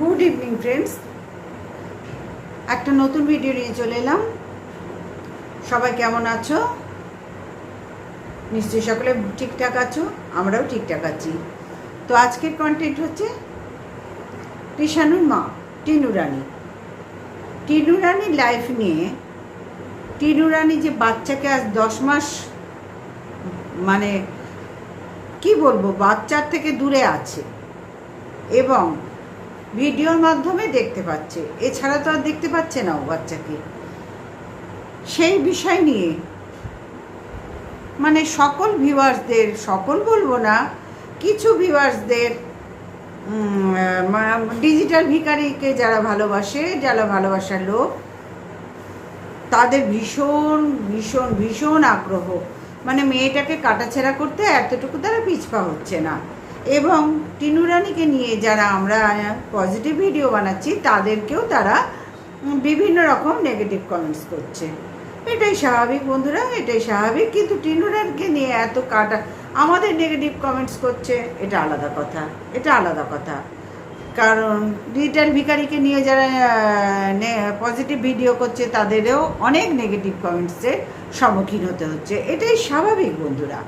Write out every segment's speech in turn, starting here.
Good evening friends একটা নতুন video নিয়ে চলে এলাম। সবাই কেমন আছো? নিশ্চয়ই সকলে ঠিকঠাক আছো? আমরাও ঠিকঠাক আছি। তো আজকের কন্টেন্ট হচ্ছে কৃষাণুর মা, টিনু রানী। লাইফ নিয়ে, টিনু রানী যে বাচ্চাকে আজ দশ মাস মানে কি বলব, বাচ্চার থেকে দূরে আছে। এবং ভিডিওর মাধ্যমে দেখতে পাচ্ছে। এছাড়া তো আর দেখতে পাচ্ছে না ও বাচ্চাকে। সেই বিষয় নিয়ে মানে সকল ভিউয়ার্সদের, সকল বলব না, কিছু ভিউয়ার্সদের ডিজিটাল ভিকারিকে যারা ভালোবাসে, যারা ভালোবাসার লোক, তাদের ভীষণ ভীষণ ভীষণ আগ্রহ। মানে মেয়েটাকে কাটাছেড়া করতে এতটুকু তারা পিছপা হচ্ছে না। এবং টিনু রানীকে নিয়ে যারা আমরা পজিটিভ ভিডিও বানাচ্ছি, তাদেরকেও তারা বিভিন্ন রকম নেগেটিভ কমেন্টস করছে। এটাই স্বাভাবিক বন্ধুরা, এটাই স্বাভাবিক। কিন্তু টিনু রানীকে নিয়ে এত কাটা, আমাদের নেগেটিভ কমেন্টস করছে, এটা আলাদা কথা, এটা আলাদা কথা। কারণ ডিজিটাল ভিকারিকে নিয়ে যারা পজিটিভ ভিডিও করছে, তাদেরও অনেক নেগেটিভ কমেন্টসের সম্মুখীন হতে হচ্ছে। এটাই স্বাভাবিক বন্ধুরা।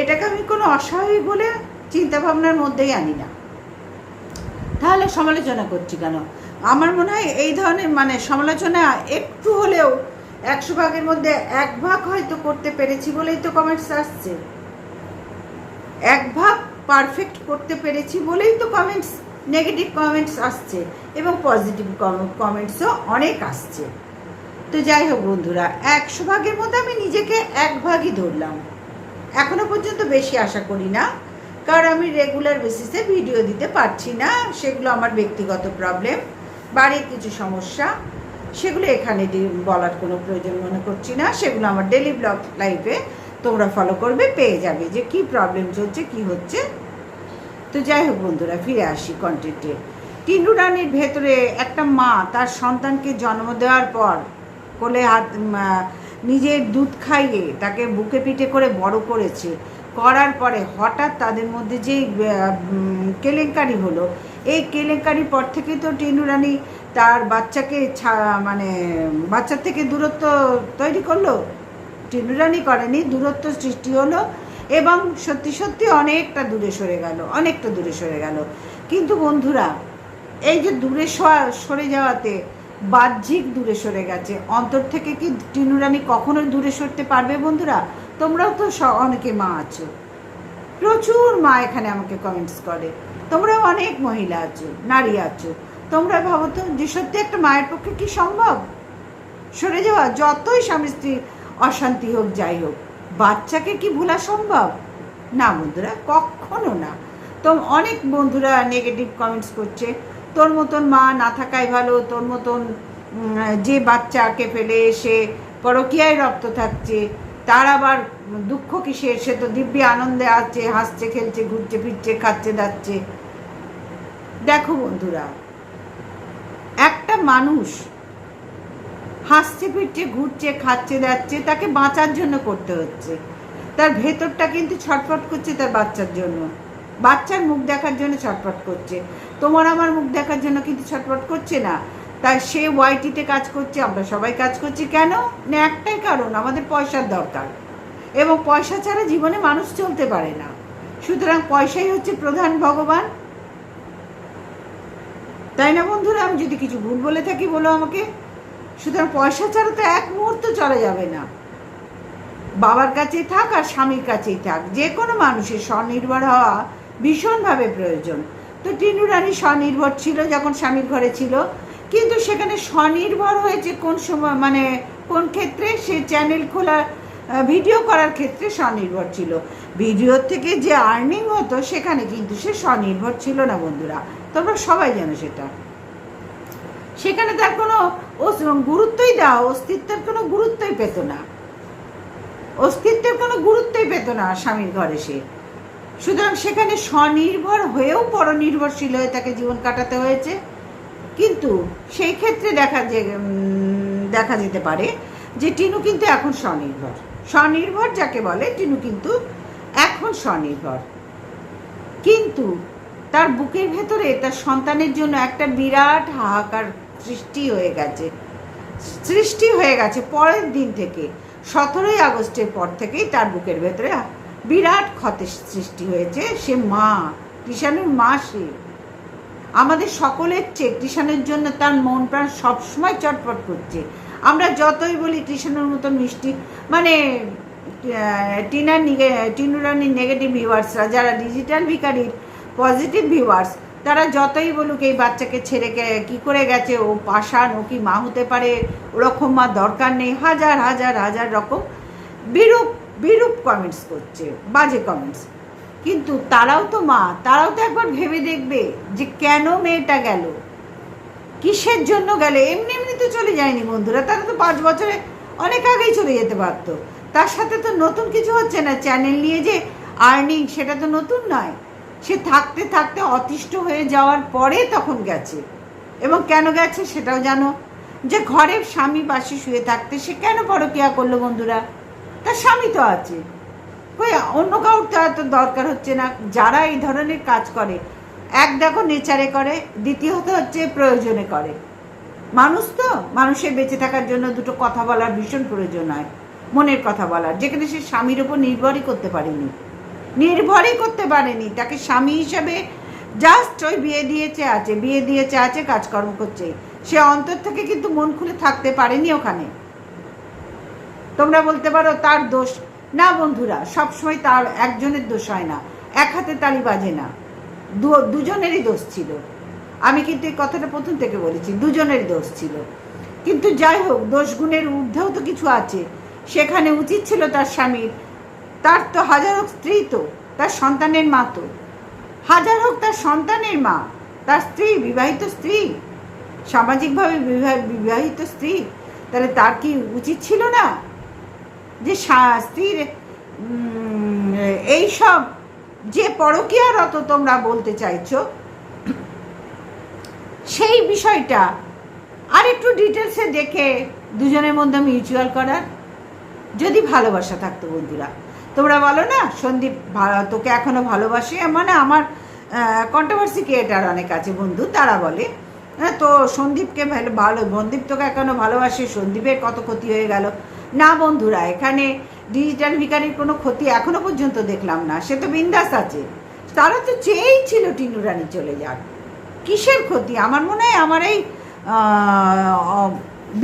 এটাকে আমি কোনো অস্বাভাবিক বলে চিন্তা ভাবনার মধ্যেই আনি না। তাহলে সমালোচনা করছি কেন? আমার মনে হয় এই ধরনের মানে সমালোচনা একটু হলেও একশো ভাগের মধ্যে এক ভাগ হয়তো করতে পেরেছি বলেই তো কমেন্টস আসছে। এক ভাগ পারফেক্ট করতে পেরেছি বলেই তো কমেন্টস নেগেটিভ কমেন্টস আসছে এবং পজিটিভ কমেন্টসও অনেক আসছে। তো যাই হোক বন্ধুরা, একশো ভাগের মধ্যে আমি নিজেকে এক ভাগই ধরলাম। এখনও পর্যন্ত বেশি আশা করি না। কারণ আমি রেগুলার বেসিসে ভিডিও দিতে পারছি না, সেগুলো আমার ব্যক্তিগত প্রবলেম বাড়ির কিছু সমস্যা, সেগুলো এখানে বলার কোনো প্রয়োজন মনে করছি না, সেগুলো আমার ডেলি ব্লগ লাইফে তোমরা ফলো করবে, পেয়ে যাবে যে কি প্রবলেম চলছে, কি হচ্ছে। তো যাই হোক বন্ধুরা, ফিরে আসি কন্টেন্টে টিনু রানীর ভেতরে একটা মা, তার সন্তানকে জন্ম দেওয়ার পর কোলে হাত নিজের দুধ খাইয়ে তাকে বুকে পিঠে করে বড় করেছে। করার পরে হঠাৎ তাদের মধ্যে যে কেলেঙ্কারি হলো, এই কেলেঙ্কারির পর থেকে তো টিনু রানী তার বাচ্চাকে মানে বাচ্চার থেকে দূরত্ব তৈরি করল। টিনু রানী করেনি, দূরত্ব সৃষ্টি হলো এবং সত্যি সত্যি অনেকটা দূরে সরে গেল, অনেকটা দূরে সরে গেল। কিন্তু বন্ধুরা, এই যে দূরে সরে যাওয়াতে বাহ্যিক দূরে সরে গেছে। অন্তর থেকে কি টিনু রানী কখনো দূরে সরতে পারবে বন্ধুরা? তোমরাও তো অনেকে মা আছো। প্রচুর মা এখানে আমাকে কমেন্টস করে। তোমরাও অনেক মহিলা আছো, নারী আছো। তোমরা ভাবো তো যে সত্যি একটা মায়ের পক্ষে কি সম্ভব? সরে যাওয়া, যতই স্বামী স্ত্রী অশান্তি হোক, যাই হোক, বাচ্চাকে কি ভোলা সম্ভব? না বন্ধুরা, কখনো না। তো অনেক বন্ধুরা নেগেটিভ কমেন্টস করছে। তোর মতন মা না থাকাই ভালো, তোর মতন যে বাচ্চাকে ফেলে এসে পরকীয়ায় রক্ত থাকছে, তার আবার দুঃখ কিসের? সে তো দিব্যি আনন্দে আছে, হাসছে, খেলছে, ঘুরছে, ফিরছে, খাচ্ছে, দাচ্ছে। দেখো বন্ধুরা, একটা মানুষ হাসছে, ফিরছে, ঘুরছে, খাচ্ছে যাচ্ছে তাকে বাঁচার জন্য করতে হচ্ছে। তার ভেতরটা কিন্তু ছটফট করছে তার বাচ্চার জন্য। বাচ্চার মুখ দেখার জন্য ছটফট করছে। তোমার আমার মুখ দেখার জন্য কিন্তু ছটফট করছে না। তাই সে ওয়াইটিতে কাজ করছে, আমরা সবাই কাজ করছি। কেন? না একটাই কারণ, আমাদের পয়সার দরকার। এবং পয়সা ছাড়া জীবনে মানুষ চলতে পারে না। সুতরাং পয়সাই হচ্ছে প্রধান ভগবান। তাই না বন্ধুরা? আমি যদি কিছু ভুল বলে থাকি, বলো আমাকে। সুতরাং পয়সা ছাড়া তো এক মুহূর্ত চলা যাবে না। বাবার কাছেই থাক আর স্বামীর কাছেই থাক। যে কোনো মানুষের স্বনির্ভর হওয়া ভীষণভাবে প্রয়োজন। তো টিনু রানী স্বনির্ভর ছিল যখন স্বামীর ঘরে ছিল। কিন্তু সেখানে স্বনির্ভর হয়েছে কোন সময় মানে কোন ক্ষেত্রে? সে চ্যানেল খোলা ভিডিও করার ক্ষেত্রে স্বনির্ভর ছিল। ভিডিওর থেকে যে আর্নিং হতো, সেখানে কিন্তু সে স্বনির্ভর ছিল না বন্ধুরা। তোমরা সবাই জানো সেটা। সেখানে তার কোনো গুরুত্বই দেওয়া, অস্তিত্বের কোনো গুরুত্বই পেত না। অস্তিত্বের কোনো গুরুত্বই পেত না স্বামীর ঘরে সে। সুতরাং সেখানে স্বনির্ভর হয়েও পরনির্ভরশীল হয়ে তাকে জীবন কাটাতে হয়েছে। কিন্তু সেই ক্ষেত্রে দেখা যে দেখা যেতে পারে যে টিনু কিন্তু এখন স্বনির্ভর। স্বনির্ভর যাকে বলে, টিনু কিন্তু এখন স্বনির্ভর। কিন্তু তার বুকের ভেতরে তার সন্তানের জন্য একটা বিরাট হাহাকার সৃষ্টি হয়ে গেছে। সৃষ্টি হয়ে গেছে পরের দিন থেকে, সতেরোই আগস্টের পর থেকেই তার বুকের ভেতরে বিরাট ক্ষতের সৃষ্টি হয়েছে, সে মা, কৃষাণুর মা সে। আমাদের সকলের চেয়ে কৃষাণের জন্য তার মন প্রাণ সবসময় চটপট করছে। আমরা যতই বলি কৃষাণুর মতন মিষ্টি মানে নিগে- টিনুরানির নেগেটিভ ভিউয়ার্সরা যারা ডিজিটাল ভিকারির পজিটিভ ভিউয়ার্স তারা যতই বলুক এই বাচ্চাকে ছেড়ে কি করে গেছে, ও পাষাণ, ও কি মা হতে পারে, ওরকম মা দরকার নেই, হাজার হাজার হাজার রকম বিরূপ বিরূপ কমেন্টস করছে, বাজে কমেন্টস কিন্তু তারাও তো মা, তারাও তো একবার ভেবে দেখবে যে কেন মেয়েটা গেল, কিসের জন্য গেল, এমনি এমনি তো চলে যায়নি বন্ধুরা, তারা তো পাঁচ বছরে অনেক আগেই চলে যেতে পারতো তার সাথে তো নতুন কিছু হচ্ছে না চ্যানেল নিয়ে যে আর্নিং সেটা তো নতুন নয়। সে থাকতে থাকতে অতিষ্ঠ হয়ে যাওয়ার পরে তখন গেছে। এবং কেন গেছে সেটাও জানো? যে ঘরের স্বামী পাশে শুয়ে থাকতে সে কেন পরকিয়া করল বন্ধুরা? তার স্বামী তো আছে। কই, অন্য কাউর তো এত দরকার হচ্ছে না। যারা এই ধরনের কাজ করে, এক দেখো নেচারে করে, দ্বিতীয়ত হচ্ছে প্রয়োজনে করে। মানুষ তো, মানুষের বেঁচে থাকার জন্য দুটো কথা বলার ভীষণ প্রয়োজন হয়, মনের কথা বলার। যেখানে সে স্বামীর ওপর নির্ভরই করতে পারেনি। নির্ভরই করতে পারেনি। তাকে স্বামী হিসাবে জাস্ট ওই বিয়ে দিয়েছে আছে, বিয়ে দিয়েছে আছে, কাজকর্ম করছে। সে অন্তর থেকে কিন্তু মন খুলে থাকতে পারেনি ওখানে। তোমরা বলতে পারো তার দোষ। না বন্ধুরা, সবসময় তার একজনের দোষ হয় না, এক হাতে তালি বাজে না। দুজনেরই দোষ ছিল। আমি কিন্তু এই কথাটা প্রথম থেকে বলেছি, দুজনেরই দোষ ছিল। কিন্তু যাই হোক, দোষ গুণের ঊর্ধ্বেও তো কিছু আছে। সেখানে উচিত ছিল তার স্বামীর। তার তো হাজার হোক স্ত্রী তো, তার সন্তানের মা তো। হাজার হোক তার সন্তানের মা, তার স্ত্রী, বিবাহিত স্ত্রী, সামাজিকভাবে বিবাহ- বিবাহিত স্ত্রী, তাহলে তার কি উচিত ছিল না? যে স্ত্রীর এইসব যে পরকীয়ারত তোমরা বলতে চাইছ, সেই বিষয়টা আর একটু ডিটেলসে দেখে দুজনের মধ্যে মিউচুয়াল করার যদি ভালোবাসা থাকতো বন্ধুরা। তোমরা বলো না, সন্দীপ তোকে এখনও ভালোবাসে? মানে আমার কন্ট্রোভার্সি ক্রিয়েটার অনেক আছে বন্ধু, তারা বলে। হ্যাঁ তো সন্দীপকে ভালো, সন্দীপ তোকে এখনও ভালোবাসে? সন্দীপের কত ক্ষতি হয়ে গেল? না বন্ধুরা, এখানে ডিজিটাল ভিকারির কোনো ক্ষতি এখনও পর্যন্ত দেখলাম না, সে তো বিন্দাস আছে। তারা তো চেয়েই ছিল টিনু রানী চলে যাক। কিসের ক্ষতি? আমার মনে হয় আমার এই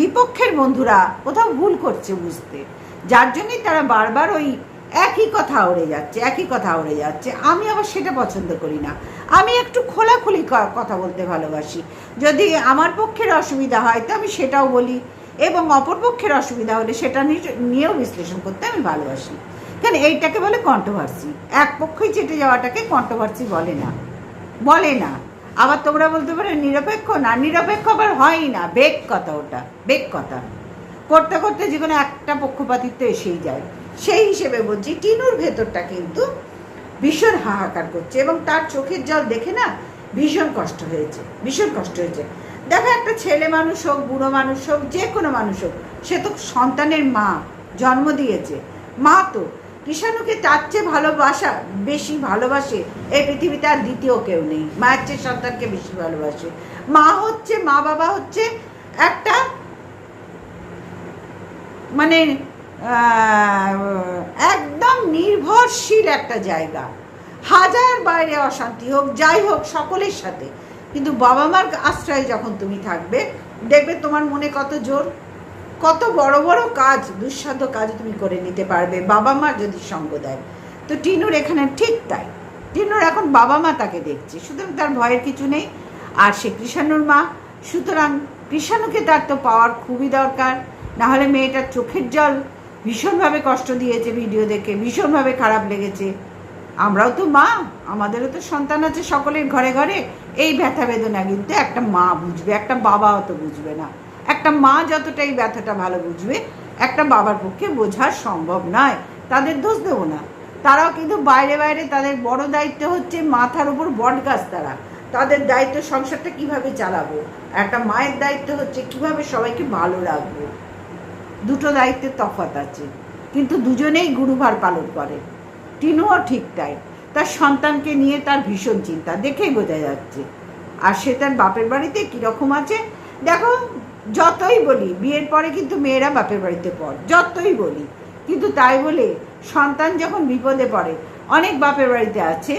বিপক্ষের বন্ধুরা কোথাও ভুল করছে বুঝতে। যার জন্যই তারা বারবার ওই একই কথা উড়ে যাচ্ছে, একই কথা উড়ে যাচ্ছে। আমি আবার সেটা পছন্দ করি না। আমি একটু খোলাখুলি কথা বলতে ভালোবাসি। যদি আমার পক্ষের অসুবিধা হয়, তো আমি সেটাও বলি। এবং অপরপক্ষের অসুবিধা হলে সেটা নিয়ে- নিয়েও বিশ্লেষণ করতে আমি ভালোবাসি। কেন এইটাকে বলে কন্ট্রোভার্সি এক পক্ষই চেটে যাওয়াটাকে কন্ট্রোভার্সি বলে না। বলে না। আবার তোমরা বলতে পারো নিরপেক্ষ না। নিরপেক্ষ আবার হয়ই না। বেগ কথা ওটা। বেগ কথা। করতে করতে কোনো একটা পক্ষপাতিত্ব এসেই যায়। সেই হিসেবে বলছি, টিনুর ভেতরটা কিন্তু ভীষণ হাহাকার করছে এবং তার চোখের জল দেখে না ভীষণ কষ্ট হয়েছে। ভীষণ কষ্ট হয়েছে। দেখো, একটা ছেলে মানুষ হোক, বুড়ো মানুষ হোক, যে কোনো মানুষ হোক, সে তো সন্তানের মা, জন্ম দিয়েছে। মা তো। কৃষাণুকে তার চেয়ে ভালোবাসা, বেশি ভালোবাসে, এই পৃথিবীতে আর দ্বিতীয় কেউ নেই। মায়ের চেয়ে সন্তানকে বেশি ভালোবাসে। মা হচ্ছে, মা বাবা হচ্ছে একটা মানে একদম নির্ভরশীল একটা জায়গা। হাজার বাইরে অশান্তি হোক, যাই হোক, সকলের সাথে। কিন্তু বাবা মার আশ্রয়ে যখন তুমি থাকবে, দেখবে তোমার মনে কত জোর, কত বড় বড় কাজ, দুঃসাধ্য কাজ তুমি করে নিতে পারবে, বাবা মা যদি সঙ্গ দেয়। তো টিনুর এখানে ঠিক তাই। টিনুর এখন বাবা মা তাকে দেখছে, সুতরাং তার ভয়ের কিছু নেই। আর সে কৃষাণুর মা, সুতরাং কৃষাণুকে তার তো পাওয়ার খুবই দরকার। না হলে মেয়েটার চোখের জল, ভীষণভাবে কষ্ট দিয়েছে ভিডিও দেখে, ভীষণভাবে খারাপ লেগেছে। আমরাও তো মা, আমাদেরও তো সন্তান আছে সকলের ঘরে ঘরে। এই ব্যথা বেদনা কিন্তু একটা মা বুঝবে, একটা বাবা অত বুঝবে না। একটা মা যতটা এই ব্যথাটা ভালো বুঝবে, একটা বাবার পক্ষে বোঝা সম্ভব নয়। তাদের দোষ দেবো না। তারাও কিন্তু বাইরে বাইরে তাদের বড় দায়িত্ব হচ্ছে মাথার উপর বট গাছ তারা। তাদের দায়িত্ব সংসারটা কীভাবে চালাবো? একটা মায়ের দায়িত্ব হচ্ছে কীভাবে সবাইকে ভালো রাখব? দুটো দায়িত্বের তফাৎ আছে, কিন্তু দুজনেই গুরুভার পালন করে। টিনুও ঠিক তাই। তার সন্তানকে নিয়ে তার ভীষণ চিন্তা। দেখেই বোঝা যাচ্ছে। আর সে তার বাপের বাড়িতে কীরকম আছে? দেখো, যতই বলি, বিয়ের পরে কিন্তু মেয়েরা বাপের বাড়িতে পর, যতই বলি। কিন্তু তাই বলে সন্তান যখন বিপদে পড়ে, অনেক বাপের বাড়িতে আছে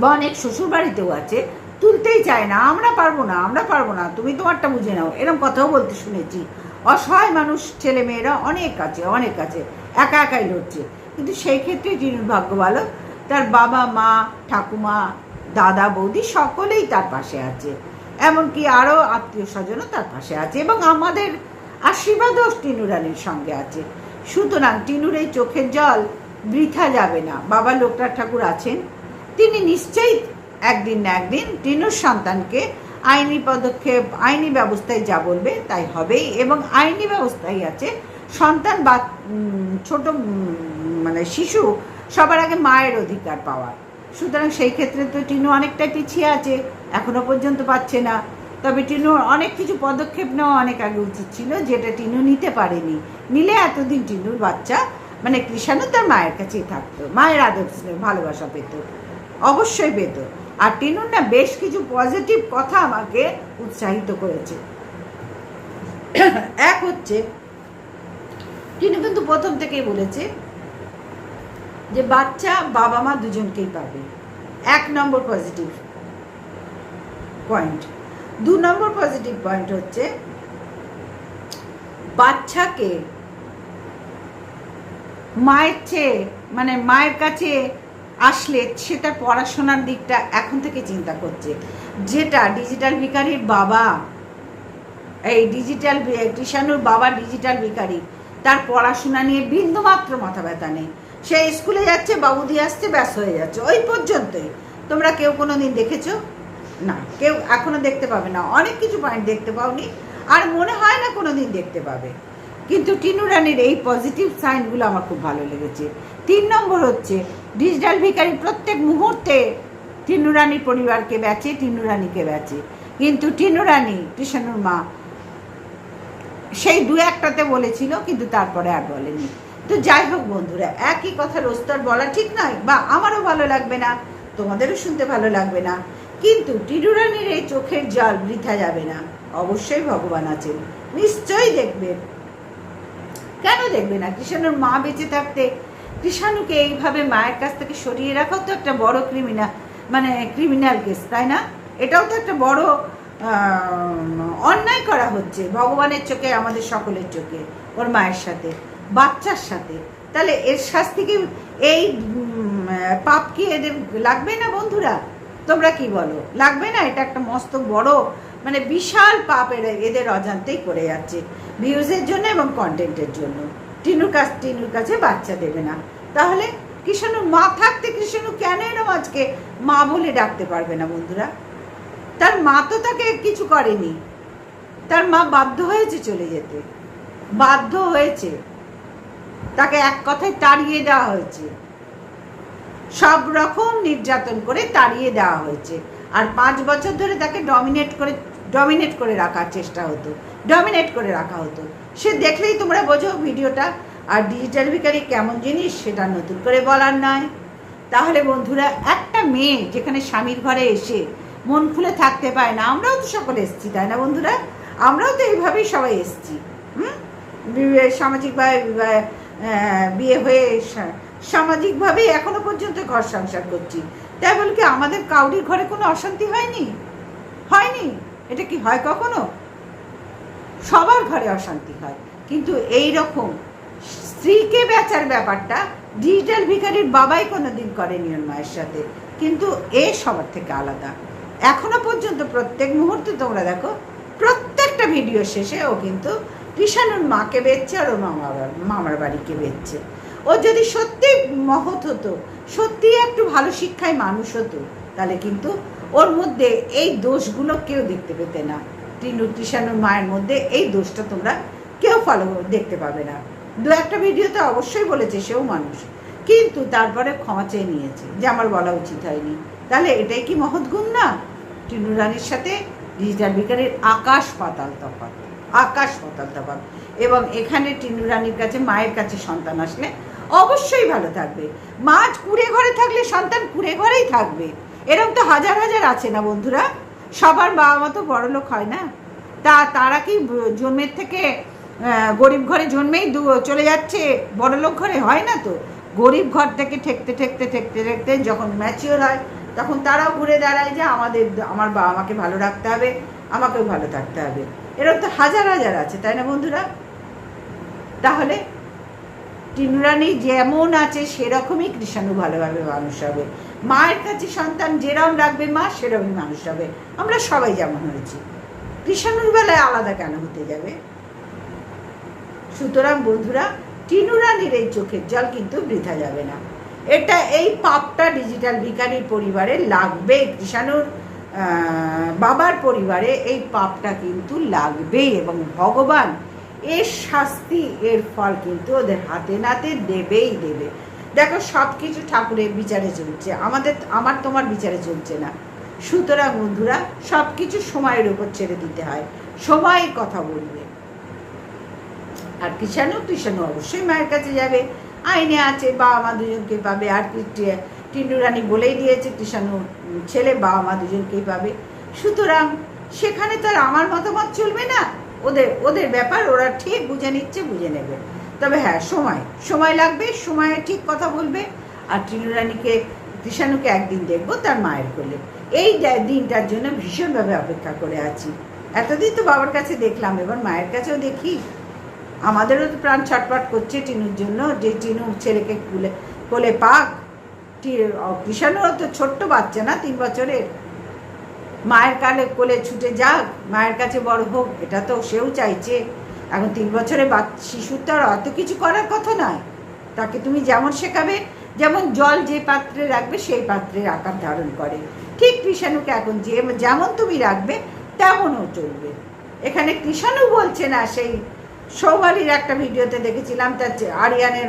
বা অনেক শ্বশুর বাড়িতেও আছে, তুলতেই চায় না, আমরা পারব না, আমরা পারব না, তুমি তোমারটা বুঝে নাও। এরকম কথাও বলতে শুনেছি। অসহায় মানুষ ছেলে মেয়েরা অনেক আছে অনেক আছে, একা একাই লড়ছে। কিন্তু সেই ক্ষেত্রে টিনুর ভাগ্য ভালো তার বাবা, মা, ঠাকুমা, দাদা, বৌদি সকলেই তার পাশে আছে। এমনকি আরও আত্মীয় স্বজনও তার পাশে আছে এবং আমাদের আশীর্বাদও টিনু রানীর সঙ্গে আছে। সুতরাং টিনুর এই চোখের জল বৃথা যাবে না। বাবা লোকনাথ ঠাকুর আছেন। তিনি নিশ্চয়ই একদিন না একদিন টিনুর সন্তানকে আইনি পদক্ষেপ, আইনি ব্যবস্থায় যা বলবে তাই হবেই এবং আইনি ব্যবস্থাই আছে সন্তান বা ছোট মানে শিশু সবার আগে মায়ের অধিকার পাওয়ার সুতরাং সেই ক্ষেত্রে তো টিনু অনেকটাই পিছিয়ে আছে, এখনও পর্যন্ত পাচ্ছে না। তবে টিনুর অনেক কিছু পদক্ষেপ নেওয়া অনেক আগে উচিত ছিল, যেটা টিনু নিতে পারেনি। নিলে এতদিন টিনুর বাচ্চা মানে কৃষাণু তার মায়ের কাছেই থাকতো, মায়ের আদর ভালোবাসা পেত, অবশ্যই পেত। আর টিনুর না বেশ কিছু পজিটিভ কথা আমাকে উৎসাহিত করেছে। এক হচ্ছে, টিনু কিন্তু প্রথম থেকেই বলেছে যে বাচ্চা বাবা মা দুজনকেই পাবে। এক নম্বর পজিটিভ পয়েন্ট দু নম্বর পজিটিভ পয়েন্ট হচ্ছে, বাচ্চাকে মায়ের চেয়ে মানে মায়ের কাছে আসলে সে তার পড়াশোনার দিকটা এখন থেকে চিন্তা করছে। যেটা ডিজিটাল ভিকারির বাবা, এই ডিজিটাল কৃষাণুর বাবা ডিজিটাল ভিকারি তার পড়াশোনা নিয়ে বিন্দুমাত্র মাথা ব্যথা নেই। সে স্কুলে যাচ্ছে বাবু দিয়ে আসছে, ব্যাস হয়ে যাচ্ছে। ওই পর্যন্তই। তোমরা কেউ কোনো দিন দেখেছ? না, কেউ এখনও দেখতে পাবে না। অনেক কিছু পয়েন্ট দেখতে পাওনি। আর মনে হয় না কোনো দিন দেখতে পাবে। কিন্তু টিনু রানীর এই পজিটিভ সাইনগুলো আমার খুব ভালো লেগেছে। তিন নম্বর হচ্ছে ডিজিটাল ভিকারি প্রত্যেক মুহূর্তে টিনু রানীর পরিবারকে বেচে, টিনু রানীকে বেচে। কিন্তু টিনু রানী কৃষ্ণুর মা, সেই দু একটাতে বলেছিল, কিন্তু তারপরে আর বলেনি। তো যাই হোক বন্ধুরা, একই কথা রোজ তো বলা ঠিক নয়, বা আমারও ভালো লাগবে না, তোমাদেরও শুনতে ভালো লাগবে না। কিন্তু টিনু রানীর এই চোখের জল বৃথা যাবে না, অবশ্যই ভগবান আছেন, নিশ্চয়ই দেখবেন। কেন দেখবে না? কৃষাণুর মা বেঁচে থাকতে কৃষাণুকে এইভাবে মায়ের কাছ থেকে সরিয়ে রাখাও তো একটা বড় ক্রিমিনাল মানে ক্রিমিনাল কেস, তাই না? এটাও তো একটা বড় অন্যায় করা হচ্ছে, ভগবানের চোখে, আমাদের সকলের চোখে, ওর মায়ের সাথে। বাচ্চার সাথে। তাহলে এর শাস্তি কি এই পাপ কি এদের লাগবে না বন্ধুরা? তোমরা কি বলো? লাগবে না? এটা একটা মস্ত বড় মানে বিশাল পাপ এদের অজান্তেই করে যাচ্ছে। ভিউজের জন্য এবং কন্টেন্টের জন্য। টিনুর কাছ, টিনুর কাছে বাচ্চা দেবে না। তাহলে কৃষ্ণুর মা থাকতে কৃষ্ণু কেন এরম আজকে মা বলে ডাকতে পারবে না বন্ধুরা? তার মা তো তাকে কিছু করেনি। তার মা বাধ্য হয়েছে চলে যেতে। বাধ্য হয়েছে। তাকে এক কথায় তাড়িয়ে দেওয়া হয়েছে। সব রকম নির্যাতন করে তাড়িয়ে দেওয়া হয়েছে। আর পাঁচ বছর ধরে তাকে ডমিনেট করে ডমিনেট করে রাখার চেষ্টা হতো। ডমিনেট করে রাখা হতো। সে দেখলেই তোমরা বোঝো ভিডিওটা। আর ডিজিটাল ভিকারি কেমন জিনিস সেটা নতুন করে বলার নয়। তাহলে বন্ধুরা, একটা মেয়ে যেখানে স্বামীর ঘরে এসে মন খুলে থাকতে পায় না, আমরাও তো সকলে এসছি, তাই না বন্ধুরা? আমরাও তো এইভাবেই সবাই এসছি। হুম? সামাজিকভাবে বিয়ে হয়ে সামাজিকভাবে এখনও পর্যন্ত ঘর সংসার করছি। তাই বলে কি আমাদের কাউরির ঘরে কোনো অশান্তি হয়নি? হয়নি? এটা কি হয় কখনো? সবার ঘরে অশান্তি হয়। কিন্তু এই রকম স্ত্রীকে বেচার ব্যাপারটা ডিজিটাল ভিখারির বাবাই কোনোদিন করেনি ওর মায়ের সাথে। কিন্তু এ সবার থেকে আলাদা। এখনও পর্যন্ত প্রত্যেক মুহূর্তে তোমরা দেখো, প্রত্যেকটা ভিডিও শেষে ও কিন্তু কৃষাণুর মাকে বেচছে আর ওর মামার মামার বাড়িকে বেচছে। ও যদি সত্যি মহৎ হতো, সত্যি একটু ভালো শিক্ষায় মানুষ হতো, তাহলে কিন্তু ওর মধ্যে এই দোষগুলো কেউ দেখতে পেতে না। টিনু কৃষাণুর মায়ের মধ্যে এই দোষটা তোমরা কেউ ফলো দেখতে পাবে না। দু একটা ভিডিওতে অবশ্যই বলেছে সেও মানুষ। কিন্তু তারপরে ক্ষমা চেয়ে নিয়েছে যে আমার বলা উচিত হয়নি। তাহলে এটাই কি মহৎ গুণ না? টিনু রানীর সাথে ডিজিটাল বিকারের আকাশ পাতাল তফাৎ। আকাশ পাতাল তফাৎ এবং এখানে টিনু রানীর কাছে মায়ের কাছে সন্তান আসলে অবশ্যই ভালো থাকবে। মা কুড়ে ঘরে থাকলে সন্তান কুড়ে ঘরেই থাকবে। এরকম তো হাজার হাজার আছে না বন্ধুরা? সবার বাবা মা তো বড় লোক হয় না? তা তারা কি জন্মের থেকে গরিব ঘরে জন্মেই চলে যাচ্ছে? বড় লোক ঘরে হয় না তো? গরিব ঘর থেকে ঠেকতে ঠেকতে ঠেকতে ঠেকতে যখন ম্যাচিওর হয়, তখন তারাও ঘুরে দাঁড়ায় যে আমাদের, আমার বাবা মাকে ভালো রাখতে হবে, আমাকেও ভালো থাকতে হবে। এরকম তো হাজার হাজার আছে, তাই না বন্ধুরা? তাহলে টিনুরানি যেমন আছে, সেরকমই কৃষাণু ভালোভাবে মানুষ হবে। মায়ের কাছে সন্তান যেরকম রাখবে মা সেরকমই মানুষ হবে। আমরা সবাই যেমন হয়েছি। কৃষাণুর বেলায় আলাদা কেন হতে যাবে? সুতরাং বন্ধুরা, টিনুরানির এই চোখের জল কিন্তু বৃথা যাবে না। এটা এই পাপটা ডিজিটাল ভিকারির পরিবারে লাগবে কৃষাণুর বাবার পরিবারে এই পাপটা কিন্তু লাগবেই এবং ভগবান এর শাস্তি, এর ফল কিন্তু ওদের হাতে নাতে দেবেই দেবে। দেখো সব কিছু ঠাকুরের বিচারে চলছে। আমাদের, আমার তোমার বিচারে চলছে না। সুতরাং বন্ধুরা সব কিছু সময়ের উপর ছেড়ে দিতে হয়। সময় কথা বলবে। আর কৃষাণু কৃষাণু অবশ্যই মায়ের কাছে যাবে। আইনে আছে বা মা দুজনকে পাবে। আর কি টিন্ডু রানী বলেই দিয়েছে কৃষাণু ছেলে, বাবা মা দুজনকেই পাবে। সুতরাং সেখানে তো আর আমার মতামত চলবে না। ওদের ওদের ব্যাপার ওরা ঠিক বুঝে নিচ্ছে, বুঝে নেবে। তবে হ্যাঁ সময় সময় লাগবে, সময়ে ঠিক কথা বলবে। আর টিনু রানীকে কৃষাণুকে একদিন দেখব তার মায়ের কোলে। এই দিনটার জন্য ভীষণভাবে অপেক্ষা করে আছি। এতদিন তো বাবার কাছে দেখলাম, এবার মায়ের কাছেও দেখি। আমাদেরও তো প্রাণ ছটপট করছে টিনুর জন্য, যে টিনু ছেলেকে কোলে কোলে পাক অ- তো ছোট্ট বাচ্চা না, তিন বছরের। মায়ের কালে কোলে ছুটে যাক, মায়ের কাছে বড় হোক, এটা তো সেও চাইছে। এখন তিন বছরের শিশুর তো আর অত কিছু করার কথা নয়। তাকে তুমি যেমন শেখাবে, যেমন জল যে পাত্রে রাখবে, সেই পাত্রের আকার ধারণ করে। ঠিক কৃষাণুকে এখন যে যেমন তুমি রাখবে, তেমনও চলবে। এখানে কৃষাণু বলছে না, সেই সৌমালির একটা ভিডিওতে দেখেছিলাম, তার আরিয়ানের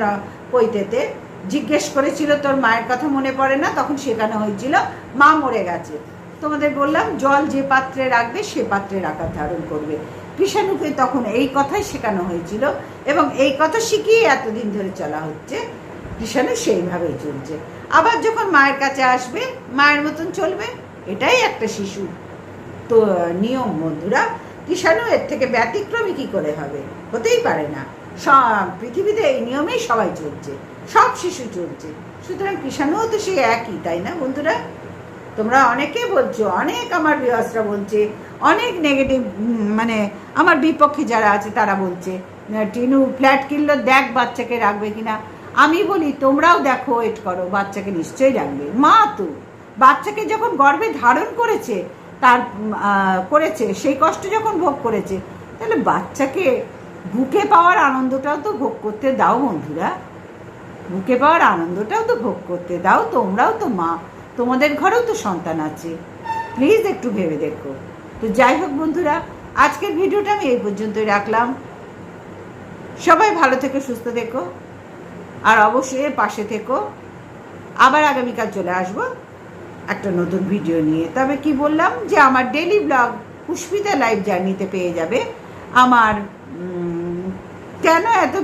পৈতেতে। জিজ্ঞেস করেছিল, তোর মায়ের কথা মনে পড়ে না? তখন শেখানো হয়েছিল, মা মরে গেছে। তোমাদের বললাম, জল যে পাত্রে রাখবে, সে পাত্রে আকার ধারণ করবে। কৃষাণুকে তখন এই কথাই শেখানো হয়েছিল এবং এই কথা শিখিয়ে এতদিন ধরে চলা হচ্ছে। কৃষাণু সেইভাবেই চলছে। আবার যখন মায়ের কাছে আসবে, মায়ের মতন চলবে, এটাই একটা শিশু। তো, নিয়ম বন্ধুরা কৃষাণু এর থেকে ব্যতিক্রমী কি করে হবে? হতেই পারে না। সব পৃথিবীতে এই নিয়মেই সবাই চলছে। সব শিশু চলছে। সুতরাং কৃষাণুও তো সেই একই, তাই না বন্ধুরা? তোমরা অনেকে বলছো, অনেক আমার বিহাসরা বলছে, অনেক নেগেটিভ মানে আমার বিপক্ষে যারা আছে তারা বলছে টিনু ফ্ল্যাট কিনলো, দেখ বাচ্চাকে রাখবে কিনা। আমি বলি, তোমরাও দেখো ওয়েট করো, বাচ্চাকে নিশ্চয়ই রাখবে। মা তো, বাচ্চাকে যখন গর্ভে ধারণ করেছে, তার করেছে, সেই কষ্ট যখন ভোগ করেছে, তাহলে বাচ্চাকে বুকে পাওয়ার আনন্দটাও তো ভোগ করতে দাও বন্ধুরা। বুকে পাওয়ার আনন্দটাও তো ভোগ করতে। দাও তোমরাও তো মা, তোমাদের ঘরেও তো সন্তান আছে। প্লিজ একটু ভেবে দেখো। তো যাই হোক বন্ধুরা, আজকের ভিডিওটা আমি এই পর্যন্তই রাখলাম। সবাই ভালো থেকো, সুস্থ থেকো। আর অবশ্যই পাশে থেকো। আবার আগামীকাল চলে আসব একটা নতুন ভিডিও নিয়ে। তবে কি বললাম যে আমার ডেলি ব্লগ পুষ্পিতা লাইভ জার্নিতে পেয়ে যাবে। আমার কেন এত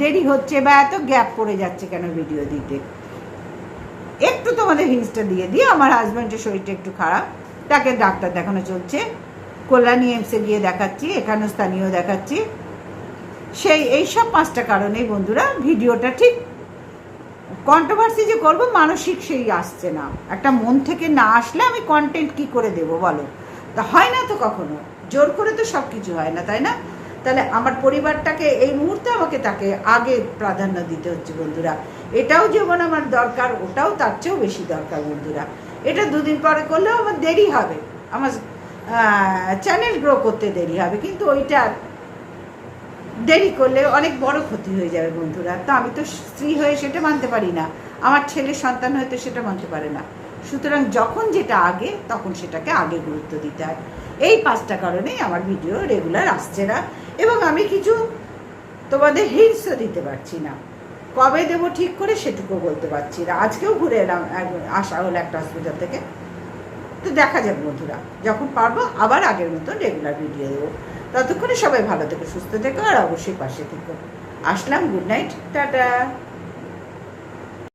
দেরি হচ্ছে বা এত গ্যাপ পড়ে যাচ্ছে কেন ভিডিও দিতে? একটু তোমাদের হিন্সটা দিয়ে দিই। আমার হাজব্যান্ডের শরীরটা একটু খারাপ। তাকে ডাক্তার দেখানো চলছে। কল্যাণী এমসে গিয়ে দেখাচ্ছি, এখানেও স্থানীয় দেখাচ্ছি। সেই, এইসব পাঁচটা কারণেই বন্ধুরা ভিডিওটা ঠিক কন্ট্রোভার্সি যে করব, মানসিক সেই আসছে না। একটা মন থেকে না আসলে আমি কন্টেন্ট কি করে দেব বলো? তা হয় না তো কখনো। জোর করে তো সব কিছু হয় না, তাই না? তাহলে আমার পরিবারটাকে এই মুহূর্তে আমাকে তাকে আগে প্রাধান্য দিতে হচ্ছে, বন্ধুরা। এটাও যেমন আমার দরকার, ওটাও তার চেয়েও বেশি দরকার, বন্ধুরা। এটা দুদিন পরে করলেও আমার দেরি হবে। আমার চ্যানেল গ্রো করতে দেরি হবে, কিন্তু ওইটার দেরি করলে অনেক বড় ক্ষতি হয়ে যাবে, বন্ধুরা। তো আমি তো স্ত্রী হয়ে সেটা মানতে পারি না। আমার ছেলে সন্তান হয়তো সেটা মানতে পারে না। সুতরাং যখন যেটা আগে, তখন সেটাকে আগে গুরুত্ব দিতে হয়। এই পাঁচটা কারণেই আমার ভিডিও রেগুলার আসছে না। এবং আমি কিছু তোমাদের হিংসা দিতে পারছি না। কবে দেবো ঠিক করে সেটুকু বলতে পারছি না। আজকেও ঘুরে এলাম আসা হলো একটা হসপিটাল থেকে। তো দেখা যাক বন্ধুরা, যখন পারব আবার আগের মতো রেগুলার ভিডিও দেবো। ততক্ষণে সবাই ভালো থেকো, সুস্থ থেকো, আর অবশ্যই পাশে থেকো। Aslam good night tata.